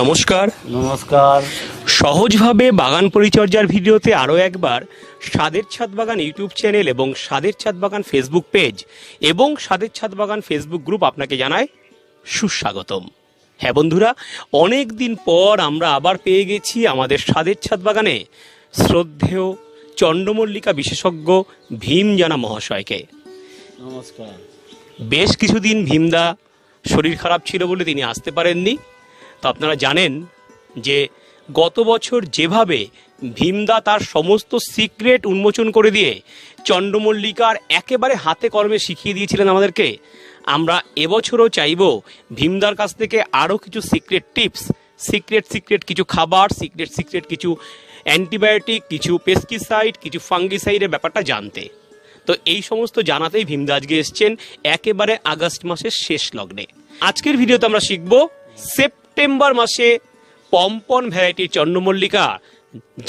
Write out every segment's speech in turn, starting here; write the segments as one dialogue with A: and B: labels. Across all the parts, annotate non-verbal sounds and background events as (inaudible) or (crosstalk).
A: নমস্কার।
B: নমস্কার।
A: সহজভাবে বাগান পরিচর্যার ভিডিওতে আরও একবার স্বাদের ছাদ বাগান ইউটিউব চ্যানেল এবং স্বাদের ছাদ বাগান ফেসবুক পেজ এবং স্বাদের ছাদ বাগান ফেসবুক গ্রুপ আপনাকে জানায় সুস্বাগতম। হ্যাঁ বন্ধুরা অনেক দিন পর আমরা আবার পেয়ে গেছি আমাদের স্বাদের ছাদ বাগানে শ্রদ্ধেয় চন্দ্রমল্লিকা বিশেষজ্ঞ ভীম জানা মহাশয়কে।
B: নমস্কার।
A: বেশ কিছুদিন ভীমদা শরীর খারাপ ছিল বলে তিনি আসতে পারেননি। তো আপনারা জানেন যে গত বছর যেভাবে ভীমদা তার সমস্ত সিক্রেট উন্মোচন করে দিয়ে চন্দ্রমল্লিকার একেবারে হাতে কর্মে শিখিয়ে দিয়েছিলেন আমাদেরকে, আমরা এবছরও চাইব ভীমদার কাছ থেকে আরও কিছু সিক্রেট টিপস, সিক্রেট সিক্রেট কিছু খাবার, সিক্রেট সিক্রেট কিছু অ্যান্টিবায়োটিক, কিছু পেস্টিসাইড, কিছু ফাঙ্গিসাইডের ব্যাপারটা জানতে। তো এই সমস্ত জানাতেই ভীমদা আজকে এসছেন একেবারে আগস্ট মাসের শেষ লগ্নে। আজকের ভিডিওতে আমরা শিখব সেপ্টেম্বর মাসে পম্পন ভ্যারাইটির চন্দ্রমল্লিকা।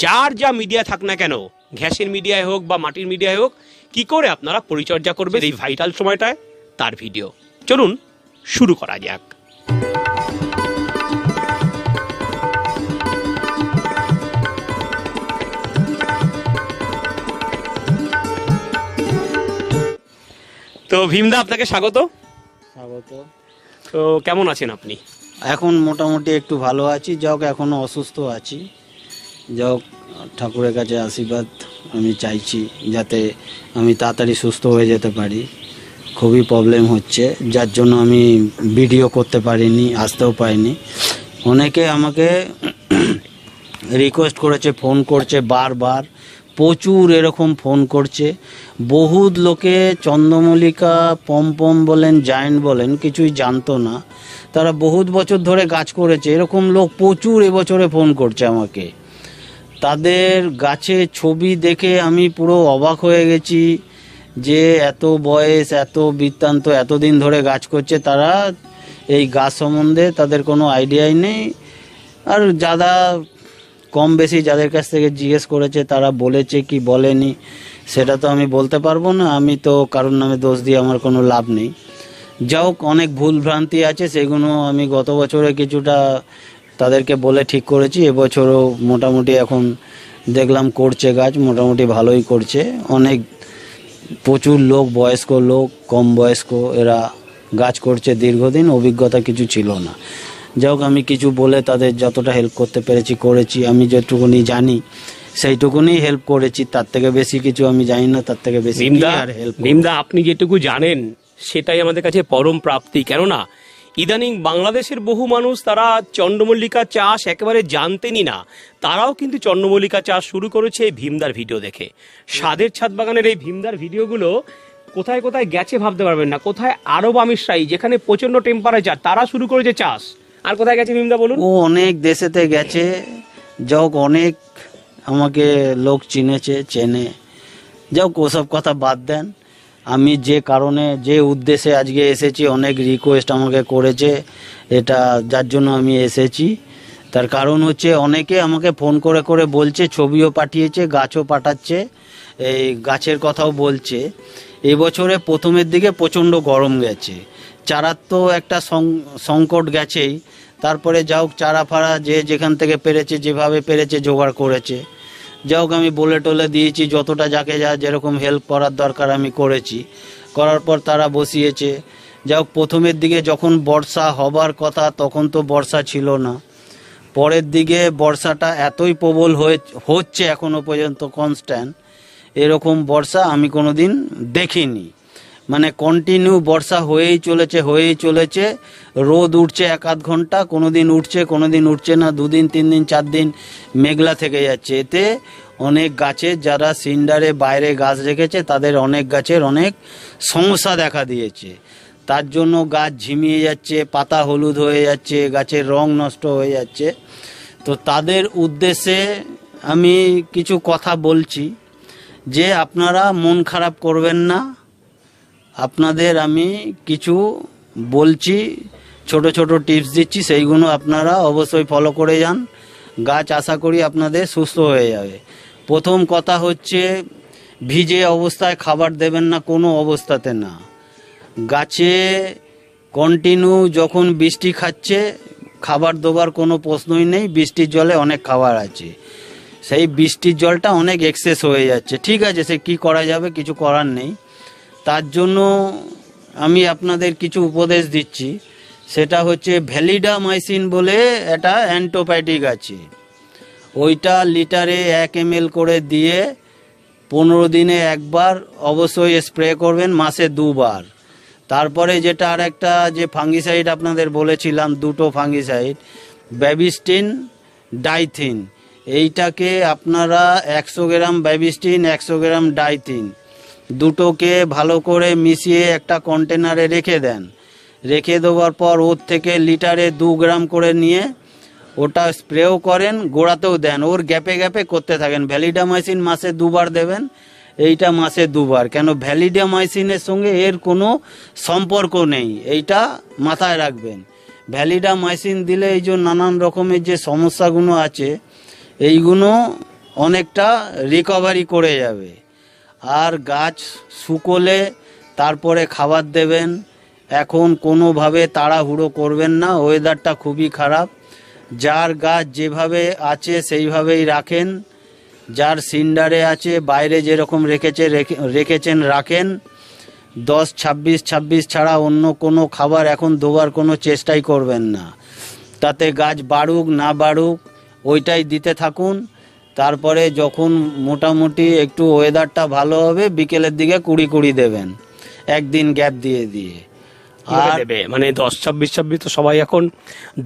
A: যার যা মিডিয়া থাক না কেন ঘ্যাসের মিডিয়ায় হোক বা মাটির মিডিয়ায় হোক কি করে আপনারা পরিচর্যা করবেন এই ভাইটাল সময়টায়? তার ভিডিও। চলুন শুরু করা যাক। তো ভীমদা আপনাকে স্বাগত।
B: স্বাগত।
A: তো কেমন আছেন আপনি?
B: এখন মোটামুটি একটু ভালো আছি। যাক এখনও অসুস্থ আছি। যাক ঠাকুরের কাছে আশীর্বাদ আমি চাইছি যাতে আমি তাড়াতাড়ি সুস্থ হয়ে যেতে পারি। খুবই প্রবলেম হচ্ছে। যার জন্য আমি ভিডিও করতে পারিনি, আসতেও পারিনি। অনেকে আমাকে রিকোয়েস্ট করেছে ফোন করছে বারবার। প্রচুর এরকম ফোন করছে। বহুত লোকে চন্দ্রমল্লিকা পম পম বলেন, জায়েন্ট বলেন, কিছুই জানতো না। তারা বহুত বছর ধরে গাছ করেছে। এরকম লোক প্রচুর এবছরে ফোন করছে আমাকে। তাদের গাছে ছবি দেখে আমি পুরো অবাক হয়ে গেছি যে এত বয়স, এত বৃত্তান্ত, এতদিন ধরে গাছ করছে। তারা এই গাছ সম্বন্ধে তাদের কোনো আইডিয়াই নেই। আর যারা কম বেশি যাদের কাছ থেকে জিজ্ঞেস করেছে, তারা বলেছে কি বলেনি, সেটা তো আমি বলতে পারব না। আমি তো কারোর নামে দোষ দিয়ে আমার কোনো লাভ নেই। যা হোক অনেক ভুল ভ্রান্তি আছে সেগুলো আমি গত বছরে কিছুটা তাদেরকে বলে ঠিক করেছি এবছরও মোটামুটি এখন দেখলাম করছে গাছ মোটামুটি ভালোই করছে। অনেক প্রচুর লোক বয়স্ক লোক কম বয়স্ক এরা গাছ করছে দীর্ঘদিন অভিজ্ঞতা কিছু ছিল না। যাই হোক আমি কিছু বলে তাদের যতটা হেল্প করতে পেরেছি করেছি আমি যেটুকুনি জানি সেইটুকুনি হেল্প করেছি তার থেকে বেশি কিছু আমি জানি না তার থেকে বেশি হেল্প
A: ভীমদা আপনি যেটুকু জানেন সেটাই আমাদের কাছে পরম প্রাপ্তি। কেননা, ইদানিং বাংলাদেশের বহু মানুষ তারা চন্দ্রমল্লিকা চাষ একেবারে জানতেনই না। তারাও কিন্তু চন্দ্রমল্লিকা চাষ শুরু করেছে ভীমদার ভিডিও দেখে। স্বাদের ছাদ বাগানের এই ভীমদার ভিডিওগুলো কোথায় কোথায় গেছে ভাবতে পারবেন না। কোথায় আরব আমিরশাহী যেখানে প্রচণ্ড টেম্পারেচার তারা শুরু করেছে চাষ। আর কোথায় গেছে ভীমদা, বলুন?
B: ও অনেক দেশেতে গেছে। যাক অনেক আমাকে লোক চিনেছে, চেনে। যাক ওসব কথা বাদ দেন। আমি যে কারণে, যে উদ্দেশ্যে আজকে এসেছি, অনেক রিকোয়েস্ট আমাকে করেছে, এটা যার জন্য আমি এসেছি। তার কারণ হচ্ছে, অনেকে আমাকে ফোন করে করে বলছে, ছবিও পাঠিয়েছে, গাছও পাঠাচ্ছে, এই গাছের কথাও বলছে। এবছরে প্রথমের দিকে প্রচণ্ড গরম গেছে। চারার তো একটা সংকট গেছেই। তারপরে যা হোক, চারা ফাড়া যে যেখান থেকে পেরেছে, যেভাবে পেরেছে, জোগাড় করেছে। যা হোক আমি বলে টলে দিয়েছি, যতটা যাকে যা যেরকম হেল্প করার দরকার আমি করেছি। করার পর তারা বসিয়েছে। যা হোক প্রথমের দিকে যখন বর্ষা হবার কথা, তখন তো বর্ষা ছিল না। পরের দিকে বর্ষাটা এতই প্রবল হয়ে, হচ্ছে এখনও পর্যন্ত কনস্ট্যান্ট এরকম বর্ষা আমি কোনো দিন দেখিনি। মানে কন্টিনিউ বর্ষা হয়েই চলেছে হয়েই চলেছে। রোদ উঠছে এক আধ ঘণ্টা কোনো দিন উঠছে কোনো দিন উঠছে না, দুদিন তিন দিন চার দিন মেঘলা থেকে যাচ্ছে। এতে অনেক গাছের যারা সিন্ডারে বাইরে গাছ রেখেছে, তাদের অনেক গাছের অনেক সমস্যা দেখা দিয়েছে। তার জন্য গাছ ঝিমিয়ে যাচ্ছে, পাতা হলুদ হয়ে যাচ্ছে, গাছের রং নষ্ট হয়ে যাচ্ছে। তো তাদের উদ্দেশ্যে আমি কিছু কথা বলছি যে আপনারা মন খারাপ করবেন না। আপনাদের আমি কিছু বলছি, ছোট ছোট টিপস দিচ্ছি, সেইগুলো আপনারা অবশ্যই ফলো করে যান। গাছ আশা করি আপনাদের সুস্থ হয়ে যাবে। প্রথম কথা হচ্ছে, ভিজে অবস্থায় খাবার দেবেন না, কোনো অবস্থাতে না। গাছে কন্টিনিউ যখন বৃষ্টি খাচ্ছে, খাবার দেবার কোনো প্রশ্নই নেই, বৃষ্টির জলে অনেক খাবার আছে। সেই বৃষ্টির জলটা অনেক এক্সেস হয়ে যাচ্ছে। ঠিক আছে, সে কি করা যাবে, কিছু করার নেই। তার জন্য আমি আপনাদের কিছু উপদেশ দিচ্ছি। সেটা হচ্ছে ভ্যালিডামাইসিন বলে একটা অ্যান্টোবায়োটিক আছে। ওইটা লিটারে এক এম করে দিয়ে পনেরো দিনে একবার অবশ্যই স্প্রে করবেন, মাসে দুবার। তারপরে যেটা আর একটা যে ফাঙ্গিসাইড আপনাদের বলেছিলাম, দুটো ফাঙ্গিসাইড, ব্যাবিস্টিন, ডাইথিন। এইটাকে আপনারা একশো গ্রাম ব্যাবিস্টিন, একশো গ্রাম ডাইথিন। দুটোকে ভালো করে মিশিয়ে একটা কন্টেনারে রেখে দেন। রেখে দেওয়ার পর ওর থেকে লিটারে দু গ্রাম করে নিয়ে ওটা স্প্রেও করেন, গোড়াতেও দেন। ওর গ্যাপে গ্যাপে করতে থাকেন। ভ্যালিডামাইসিন মাসে দুবার দেবেন, এইটা মাসে দুবার। কেন ভ্যালিডামাইসিনের সঙ্গে এর কোনো সম্পর্ক নেই, এইটা মাথায় রাখবেন। ভ্যালিডামাইসিন দিলে এই যে নানান রকমের যে সমস্যাগুলো আছে, এইগুলো অনেকটা রিকভারি করে যাবে। আর গাছ শুকোলে তারপরে খাবার দেবেন। এখন কোনোভাবে তাড়াহুড়ো করবেন না ওয়েদারটা খুবই খারাপ। যার গাছ যেভাবে আছে সেইভাবেই রাখেন। যার সিন্ডারে আছে, বাইরে যেরকম রেখেছে, রেখে- রেখেছেন, রাখেন। দশ, ছাব্বিশ ছাব্বিশ ছাড়া অন্য কোনো খাবার এখন দেওয়ার কোনো চেষ্টাই করবেন না। তাতে গাছ বাড়ুক, না বাড়ুক, ওইটাই দিতে থাকুন। তারপরে যখন মোটামুটি একটু ওয়েদারটা ভালো হবে বিকেলের দিকে কুড়ি কুড়ি দেবেন। একদিন গ্যাপ দিয়ে দিয়ে। আর
A: দেবে? মানে দশ ছাব্বিশ ছাব্বিশ তো সবাই এখন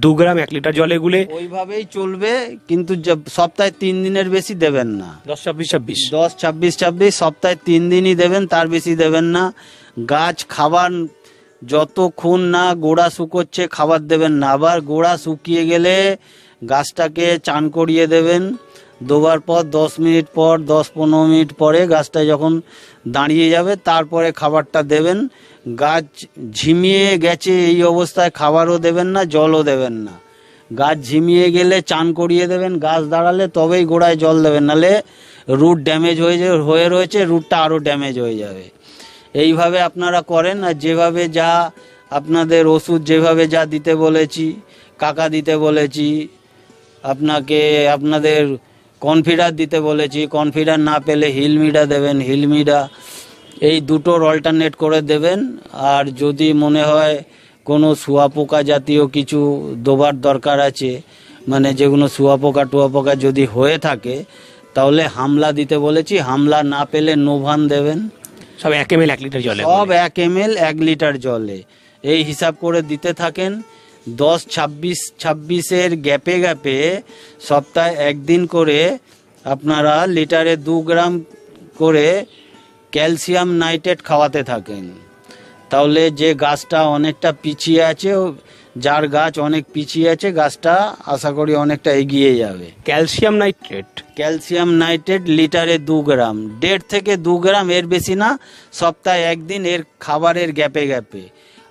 A: দু গ্রাম এক লিটার জলে গুলে
B: ওইভাবেই চলবে কিন্তু সপ্তাহে তিন দিনের বেশি দেবেন না।
A: দশ ছাব্বিশ ছাব্বিশ।
B: দশ ছাব্বিশ ছাব্বিশ সপ্তাহে তিন দিনই দেবেন তার বেশি দেবেন না। গাছ খাবার যতক্ষণ না গোড়া শুকোচ্ছে খাবার দেবেন না। আবার গোড়া শুকিয়ে গেলে গাছটাকে চান করিয়ে দেবেন। দেওয়ার পর, দশ মিনিট পর, দশ পনেরো মিনিট পরে গাছটা যখন দাঁড়িয়ে যাবে, তারপরে খাবারটা দেবেন। গাছ ঝিমিয়ে গেছে এই অবস্থায় খাবারও দেবেন না, জলও দেবেন না। গাছ ঝিমিয়ে গেলে চান করিয়ে দেবেন, গাছ দাঁড়ালে তবেই গোড়ায় জল দেবেন, নালে রুট ড্যামেজ হয়ে হয়ে রয়েছে, রুটটা আরও ড্যামেজ হয়ে যাবে। এইভাবে আপনারা করেন, আর যেভাবে যা আপনাদের ওষুধ যেভাবে যা দিতে বলেছি, কাকা দিতে বলেছি, আপনাকে আপনাদের কনফিডার দিতে বলেছি কনফিডার না পেলে হিলমিডা দেবেন হিলমিডা এই দুটোর অল্টারনেট করে দেবেন আর যদি মনে হয় কোনো শুয়াপোকা জাতীয় কিছু দেবার দরকার আছে মানে যেগুলো শুয়াপোকা টুয়াপোকা যদি হয়ে থাকে তাহলে হামলা দিতে বলেছি হামলা না পেলে নোভান দেবেন।
A: সব এক এম এক লিটার জলে।
B: সব এক এম এক লিটার জলে। এই হিসাব করে দিতে থাকেন দশ ছাব্বিশ ছাব্বিশের গ্যাপে গ্যাপে সপ্তাহে একদিন করে আপনারা লিটারে দু গ্রাম করে ক্যালসিয়াম নাইট্রেট খাওয়াতে থাকেন। তাহলে যে গাছটা অনেকটা পিছিয়ে আছে যার গাছ অনেক পিছিয়ে আছে গাছটা আশা করি অনেকটা এগিয়ে যাবে।
A: Calcium nitrate?
B: ক্যালসিয়াম নাইট্রেট লিটারে দু গ্রাম। দেড় থেকে দু গ্রাম এর বেশি না সপ্তাহে একদিন এর খাবারের গ্যাপে গ্যাপে।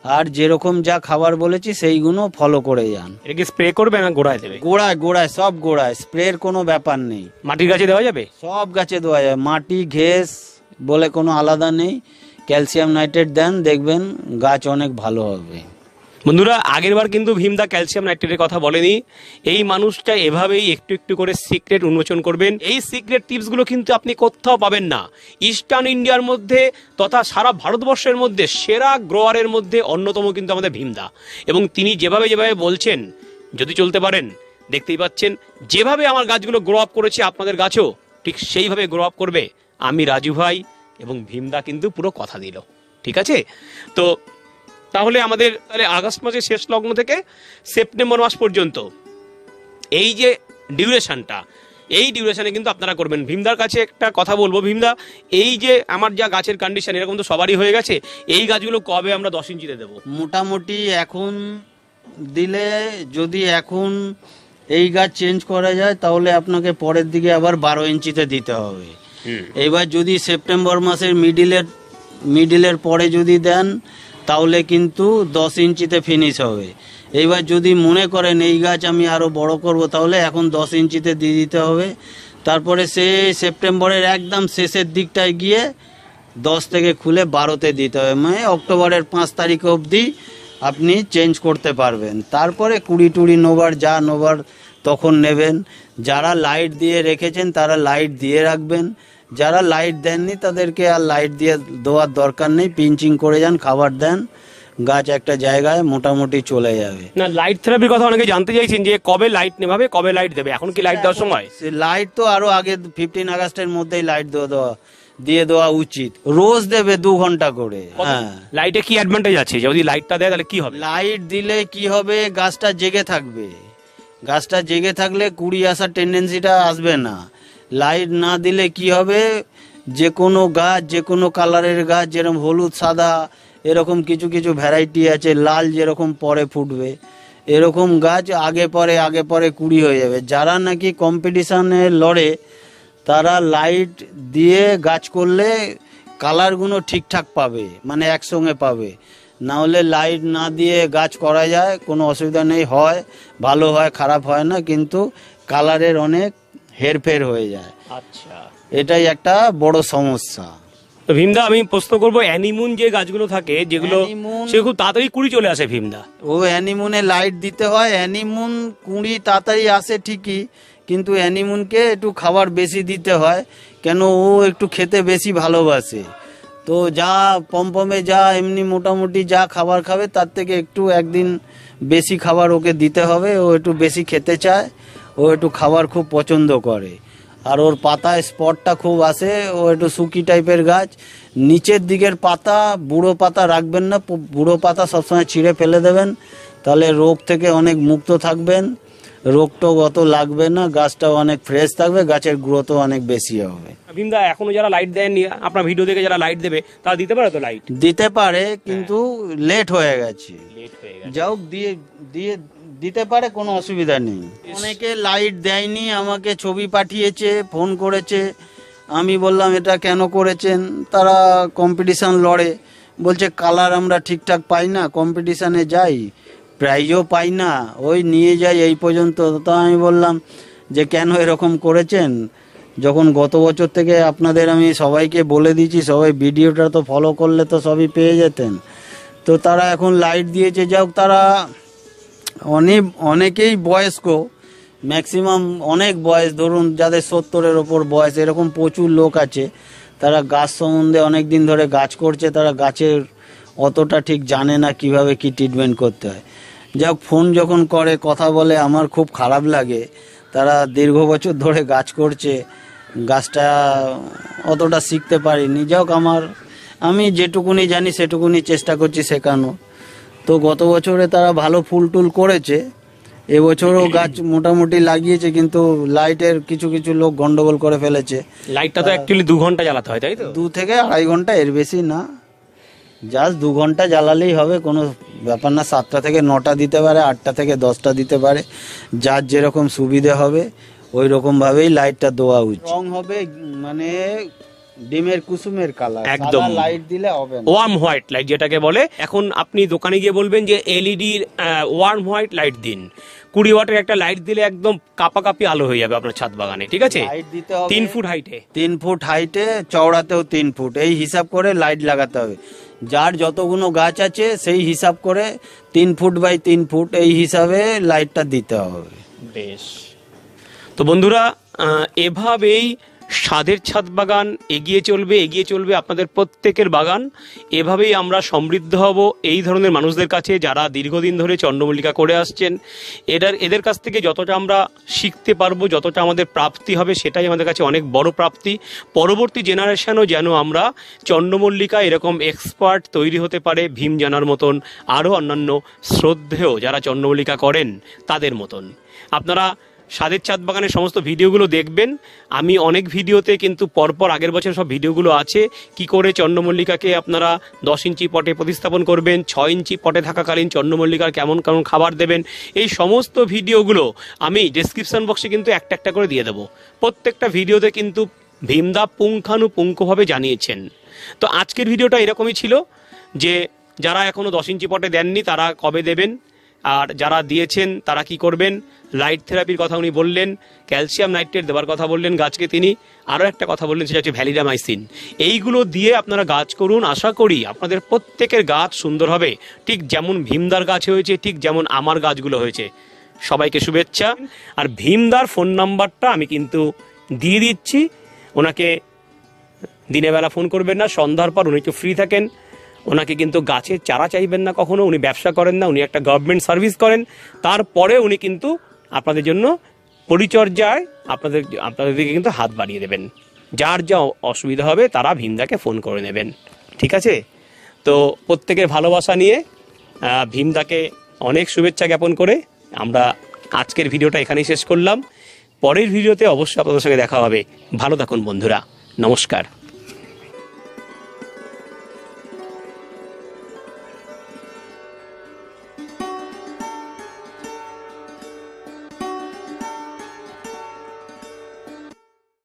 B: আর যেরকম যা খাবার বলেছি সেইগুলো ফলো করে যান।
A: এটাকে স্প্রে করবে না গোড়ায় দেবে?
B: গোড়ায় গোড়ায় সব গোড়ায় স্প্রের কোনো ব্যাপার নেই।
A: মাটির গাছে দেওয়া যাবে?
B: সব গাছে দেওয়া যাবে। মাটি ঘেস বলে কোনো আলাদা নেই। ক্যালসিয়াম নাইট্রেট দেন দেখবেন গাছ অনেক ভালো হবে।
A: বন্ধুরা আগের বার কিন্তু ভীমদা ক্যালসিয়াম নাইট্রেটের কথা বলেনি। এই মানুষটা এভাবেই একটু একটু করে সিক্রেট উন্মোচন করবেন। এই সিক্রেট টিপসগুলো কিন্তু আপনি কোথাও পাবেন না। ইস্টার্ন ইন্ডিয়ার মধ্যে তথা সারা ভারতবর্ষের মধ্যে সেরা গ্রোয়ারের মধ্যে অন্যতম কিন্তু আমাদের ভীমদা। এবং তিনি যেভাবে যেভাবে বলছেন, যদি চলতে পারেন, দেখতেই পাচ্ছেন, যেভাবে আমার গাছগুলো গ্রো আপ করেছে আপনাদের গাছও, ঠিক সেইভাবে গ্রো আপ করবে। আমি রাজু ভাই এবং ভীমদা কিন্তু পুরো কথা দিল। ঠিক আছে? তো তাহলে আমাদের তাহলে আগস্ট মাসের শেষ লগ্ন থেকে সেপ্টেম্বর মাস পর্যন্ত এই যে ডিউরেশনটা এই ডিউরেশনে কিন্তু আপনারা করবেন। ভীমদার কাছে একটা কথা বলব ভীমদা এই যে আমার যা গাছের কন্ডিশন এরকম তো সবারই হয়ে গেছে এই গাছগুলো কবে আমরা দশ ইঞ্চিতে দেবো?
B: মোটামুটি এখন দিলে যদি এখন এই গাছ চেঞ্জ করা যায় তাহলে আপনাকে পরের দিকে আবার বারো ইঞ্চিতে দিতে হবে। এবার যদি সেপ্টেম্বর মাসের মিডিলের মিডিলের পরে যদি দেন তাহলে কিন্তু দশ ইঞ্চিতে ফিনিশ হবে। এইবার যদি মনে করেন এই গাছ আমি আরও বড় করব, তাহলে এখন দশ ইঞ্চিতে দিয়ে দিতে হবে। তারপরে সে সেপ্টেম্বরের একদম শেষের দিকটায় গিয়ে দশ থেকে খুলে বারোতে দিতে হবে। মানে অক্টোবরের পাঁচ তারিখ অবধি আপনি চেঞ্জ করতে পারবেন। তারপরে কুড়ি টুড়ি নোবার, যা নোবার তখন নেবেন। যারা লাইট দিয়ে রেখেছেন, তারা লাইট দিয়ে রাখবেন। যারা লাইট দেননি তাদেরকে আর লাইট দিয়ে দেওয়ার দরকার নেই পিঞ্চিং করে যান খাবার দেন গাছ একটা জায়গায় মোটামুটি চলে যাবে।
A: না লাইট থেরাপির কথা অনেকে জানতে চাইছেন যে কবে লাইট নেভাবে কবে লাইট দেবে? এখন কি লাইট দেওয়ার সময়?
B: সে লাইট তো আরও আগে ফিফটিন আগস্টের মধ্যেই লাইট দেওয়া দেওয়া দিয়ে দেওয়া উচিত। রোজ দেবে দু ঘণ্টা করে হ্যাঁ।
A: লাইটে কি অ্যাডভান্টেজ আছে? যদি লাইটটা দেয় তাহলে কি হবে?
B: লাইট দিলে কি হবে? গাছটা জেগে থাকবে। গাছটা জেগে থাকলে কুড়ি আসার টেন্ডেন্সিটা আসবে না। লাইট না দিলে কি হবে? যে কোনো গাছ, যে কোনো কালারের গাছ, যেরকম হলুদ, সাদা, এরকম কিছু কিছু ভ্যারাইটি আছে, লাল যেরকম পরে ফুটবে। এরকম গাছ আগে পরে আগে পরে কুড়ি হয়ে যাবে। যারা নাকি কম্পিটিশানে লড়ে, তারা লাইট দিয়ে গাছ করলে কালারগুলো ঠিকঠাক পাবে মানে একসঙ্গে পাবে। না হলে লাইট না দিয়ে গাছ করা যায়, কোনো অসুবিধা নেই, হয়, ভালো হয়, খারাপ হয় না, কিন্তু কালারের অনেক হেরফের হয়ে যায়।
A: আচ্ছা।
B: এটাই একটা বড় সমস্যা।
A: তো ভীমদা আমি প্রশ্ন করব অ্যানিমুন যে গাছগুলো থাকে যেগুলো সেগুলো খুব তাড়াতাড়ি কুড়ি চলে আসে ভীমদা।
B: ও অ্যানিমুনে লাইট দিতে হয় অ্যানিমুন কুঁড়ি তাড়াতাড়ি আসে ঠিকই কিন্তু অ্যানিমুনকে একটু খাবার বেশি দিতে হয় কেন ও একটু খেতে বেশি ভালোবাসে। তো যা পমপমে যা এমনি মোটামুটি যা খাবার খাবে তার থেকে একটু একদিন বেশি খাবার ওকে দিতে হবে ও একটু বেশি খেতে চায়। ও একটু খাবার খুব পছন্দ করে। আর ওর পাতায় স্পটটা খুব আসে ও একটু শুকি টাইপের গাছ। নিচের দিকের পাতা বুড়ো পাতা রাখবেন না বুড়ো পাতা সবসময় ছিঁড়ে ফেলে দেবেন। তাহলে রোগ থেকে অনেক মুক্ত থাকবেন। রোগটোগ অত লাগবে না গাছটাও অনেক ফ্রেশ থাকবে গাছের গ্রোথও অনেক বেশি হবে।
A: ভীমদা এখনও যারা লাইট দেয়নি আপনার ভিডিও দেখে যারা লাইট দেবে তারা দিতে পারে তো লাইট
B: দিতে পারে কিন্তু লেট হয়ে
A: লেট হয়ে গেছে।
B: যাও দিয়ে দিয়ে দিতে পারে, কোনো অসুবিধা নেই। অনেকে লাইট দেয়নি, আমাকে ছবি পাঠিয়েছে ফোন করেছে। আমি বললাম, এটা কেন করেছেন? তারা কম্পিটিশান লড়ে। বলছে কালার আমরা ঠিকঠাক পাই না কম্পিটিশানে যাই। প্রাইজও পাই না, ওই নিয়ে যাই এই পর্যন্ত। তো আমি বললাম, যে কেন এরকম করেছেন? যখন গত বছর থেকে আপনাদের আমি সবাইকে বলে দিয়েছি, সবাই ভিডিওটা তো ফলো করলে তো সবই পেয়ে যেতেন। তো তারা এখন লাইট দিয়েছে। যাও তারা অনেক অনেকেই বয়স্ক ম্যাক্সিমাম অনেক বয়স, ধরুন যাদের সত্তরের ওপর বয়স, এরকম প্রচুর লোক আছে, তারা গাছ সম্বন্ধে অনেক দিন ধরে গাছ করছে, তারা গাছের অতটা ঠিক জানে না কীভাবে কি ট্রিটমেন্ট করতে হয়। যাক ফোন যখন করে, কথা বলে, আমার খুব খারাপ লাগে। তারা দীর্ঘ বছর ধরে গাছ করছে, গাছটা অতটা শিখতে পারিনি। যাক, আমার, আমি যেটুকুনি জানি, সেটুকুনি চেষ্টা করছি শেখানো তো গত বছরে তারা ভালো ফুল টুল করেছে। এবছরও (clears throat) গাছ মোটামুটি লাগিয়েছে কিন্তু লাইটের কিছু কিছু লোক গন্ডগোল করে ফেলেছে।
A: লাইটটা তো অ্যাকচুয়ালি দু ঘণ্টা জ্বালাতে হয় তাই তো?
B: দু থেকে আড়াই ঘণ্টা এর বেশি না। জাস্ট দু ঘণ্টা জ্বালালেই হবে কোনো ব্যাপার না সাতটা থেকে নটা দিতে পারে আটটা থেকে দশটা দিতে পারে। যার যেরকম সুবিধে হবে ওই রকমভাবেই লাইটটা দেওয়া উচিত। রং হবে মানে ডিমের কুসুমের কালার।
A: একদম।
B: লাইট দিলে হবে
A: ওয়ার্ম হোয়াইট লাইট যেটাকে বলে। এখন আপনি দোকানে গিয়ে বলবেন যে এলইডি ওয়ার্ম হোয়াইট লাইট দিন। কুড়ি ওয়াটের একটা লাইট দিলে একদম কাপাকাপি আলো হয়ে যাবে আপনার ছাদ বাগানে ঠিক আছে? তিন ফুট হাইটে
B: তিন ফুট হাইটে চওড়াতেও তিন ফুট। এই হিসাব করে লাইট লাগাতে হবে। যার যতগুলো গাছ আছে সেই হিসাব করে তিন ফুট বাই তিন ফুট এই হিসাবে লাইটটা দিতে হবে।
A: বেশ। তো বন্ধুরা এভাবেই স্বাদের ছাদ বাগান এগিয়ে চলবে এগিয়ে চলবে আপনাদের প্রত্যেকের বাগান। এভাবেই আমরা সমৃদ্ধ হব এই ধরনের মানুষদের কাছে যারা দীর্ঘদিন ধরে চন্দ্রমল্লিকা করে আসছেন। এদের এদের কাছ থেকে যতটা আমরা শিখতে পারব, যতটা আমাদের প্রাপ্তি হবে, সেটাই আমাদের কাছে অনেক বড় প্রাপ্তি। পরবর্তী জেনারেশনও যেন আমরা চন্দ্রমল্লিকা এরকম এক্সপার্ট তৈরি হতে পারে, ভীম জানার মতন আরও অন্যান্য শ্রদ্ধেয় যারা চন্দ্রমল্লিকা করেন, তাদের মতন। আপনারা স্বাদের চাঁদ বাগানের সমস্ত ভিডিওগুলো দেখবেন। আমি অনেক ভিডিওতে কিন্তু পরপর আগের বছর সব ভিডিওগুলো আছে। কি করে চন্দ্রমল্লিকাকে আপনারা দশ ইঞ্চি পটে প্রতিস্থাপন করবেন, ছয় ইঞ্চি পটে থাকাকালীন চন্দ্রমল্লিকার কেমন কেমন খাবার দেবেন, এই সমস্ত ভিডিওগুলো আমি ডেসক্রিপশন বক্সে কিন্তু একটা একটা করে দিয়ে দেবো। প্রত্যেকটা ভিডিওতে কিন্তু ভীমদা পুঙ্খানুপুঙ্খভাবে জানিয়েছেন। তো আজকের ভিডিওটা এরকমই ছিল যে, যারা এখনও দশ ইঞ্চি পটে দেননি তারা কবে দেবেন? আর যারা দিয়েছেন তারা কি করবেন? লাইট থেরাপির কথা উনি বললেন ক্যালসিয়াম নাইট্রেট দেওয়ার কথা বললেন গাছকে তিনি। আরও একটা কথা বললেন, সেটা হচ্ছে ভ্যালিডামাইসিন এইগুলো দিয়ে আপনারা গাছ করুন, আশা করি আপনাদের প্রত্যেকের গাছ সুন্দর হবে। ঠিক যেমন ভীমদার গাছ হয়েছে, ঠিক যেমন আমার গাছগুলো হয়েছে। সবাইকে শুভেচ্ছা। আর ভীমদার ফোন নাম্বারটা আমি কিন্তু দিয়ে দিচ্ছি। ওনাকে দিনের বেলা ফোন করবেন না, সন্ধ্যার পর উনি একটু ফ্রি থাকেন। ওনাকে কিন্তু গাছের চারা চাইবেন না কখনো, উনি ব্যবসা করেন না, উনি একটা গভর্নমেন্ট সার্ভিস করেন। তারপরে উনি কিন্তু আপনাদের জন্য পরিচর্যায় আপনাদের আপনাদেরকে কিন্তু হাত বাড়িয়ে দেবেন। যার যা অসুবিধা হবে তারা ভীমদাকে ফোন করে নেবেন। ঠিক আছে? তো প্রত্যেকের ভালোবাসা নিয়ে ভীমদাকে অনেক শুভেচ্ছা জ্ঞাপন করে আমরা আজকের ভিডিওটা এখানেই শেষ করলাম। পরের ভিডিওতে অবশ্যই আপনাদের সঙ্গে দেখা হবে। ভালো থাকুন বন্ধুরা। নমস্কার।